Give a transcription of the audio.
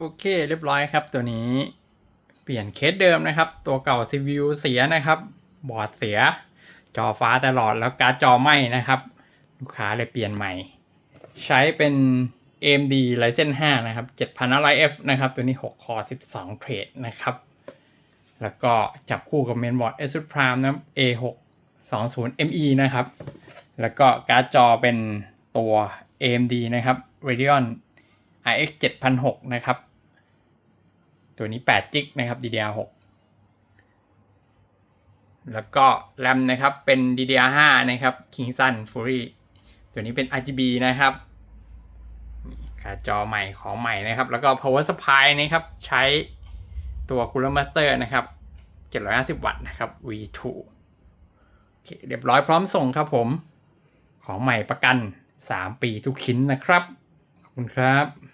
โอเคเรียบร้อยครับตัวนี้เปลี่ยนเคสเดิมนะครับ ตัวเก่า CPU เสียนะครับ บอร์ดเสีย จอฟ้าตลอดแล้วการ์ดจอไหม้นะครับ ลูกค้าเลยเปลี่ยนใหม่ ใช้เป็น AMD Ryzen 5 นะครับ 7500F นะครับ ตัวนี้ 6 คอ 12 เทรดนะครับ แล้วก็จับคู่กับเมนบอร์ด ASUS Prime นะ A6 20 ME นะครับ แล้วก็การ์ดจอเป็นตัว AMD นะครับ Radeon RX 7006 นะครับ ตัวนี้8 g b นะครับ DDR6 แล้วก็ RAM นะครับเป็น DDR5 นะครับ Kingston Fury ตัวนี้เป็น RGB นะครับการจอใหม่ของใหม่นะครับ แล้วก็ power supply นะครับ ใช้ตัว Cooler Master นะครับ 750 วัตต์นะครับ V2 โอเคเรียบร้อยพร้อมส่งครับผม ของใหม่ประกัน 3 ปีทุกชิ้นนะครับ ขอบคุณครับ